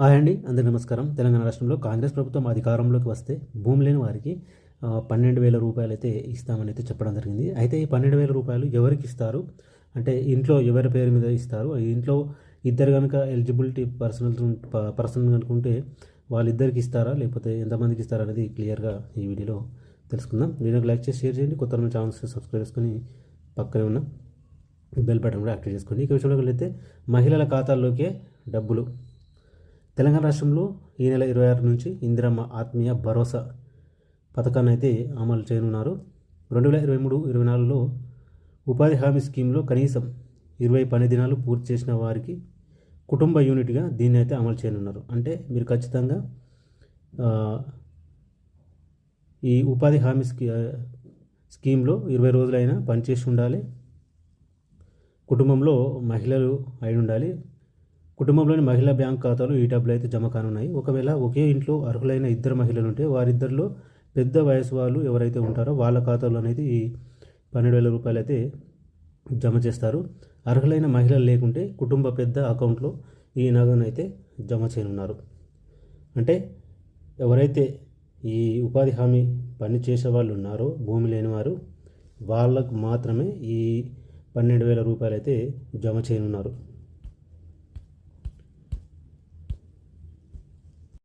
Hi అండి అందరి నమస్కారం. తెలంగాణ రాష్ట్రంలో కాంగ్రెస్ ప్రభుత్వం అధికారంలోకి వస్తే భూమి లేని వారికి పన్నెండు వేల రూపాయలు అయితే ఇస్తామని అయితే చెప్పడం జరిగింది. అయితే ఈ పన్నెండు వేల రూపాయలు ఎవరికి ఇస్తారు? అంటే ఇంట్లో ఎవరి పేరు మీద ఇస్తారు? ఇంట్లో ఇద్దరు కనుక ఎలిజిబిలిటీ పర్సనల్ పర్సన్ కనుకుంటే వాళ్ళిద్దరికి ఇస్తారా? లేకపోతే ఎంతమందికి ఇస్తారా అనేది క్లియర్గా ఈ వీడియోలో తెలుసుకుందాం. వీడియోకి లైక్ చేసి షేర్ చేయండి. కొత్త ఛానల్స్ సబ్స్క్రైబ్ చేసుకొని పక్కనే ఉన్న బెల్ బటన్ కూడా యాక్టివ్ చేసుకోండి. ఇక విషయంలోకి వెళ్తే మహిళల ఖాతాల్లోకే డబ్బులు తెలంగాణ రాష్ట్రంలో ఈ నెల ఇరవై ఆరు నుంచి ఇందిరమ్మ ఆత్మీయ భరోసా పథకాన్ని అయితే అమలు చేయనున్నారు. రెండు వేల ఇరవై మూడు ఇరవై నాలుగులో ఉపాధి హామీ స్కీమ్లో కనీసం ఇరవై పని దినాలు పూర్తి చేసిన వారికి కుటుంబ యూనిట్గా దీన్ని అయితే అమలు చేయనున్నారు. అంటే మీరు ఖచ్చితంగా ఈ ఉపాధి హామీ స్కీ స్కీమ్లో ఇరవై రోజులైనా పనిచేసి ఉండాలి. కుటుంబంలో మహిళలు అయి ఉండాలి. కుటుంబంలోని మహిళా బ్యాంక్ ఖాతాలు ఈ డబ్బులు అయితే జమ కానున్నాయి. ఒకవేళ ఒకే ఇంట్లో అర్హులైన ఇద్దరు మహిళలు ఉంటే వారిద్దరిలో పెద్ద వయసు వాళ్ళు ఎవరైతే ఉంటారో వాళ్ళ ఖాతాలోనైతే ఈ పన్నెండు వేల రూపాయలు అయితే జమ చేస్తారు. అర్హులైన మహిళలు లేకుంటే కుటుంబ పెద్ద అకౌంట్లో ఈ నగదును అయితే జమ చేయనున్నారు. అంటే ఎవరైతే ఈ ఉపాధి హామీ పని చేసే వాళ్ళు ఉన్నారో భూమి లేని వారు వాళ్ళకు మాత్రమే ఈ పన్నెండు వేల రూపాయలు అయితే జమ చేయనున్నారు.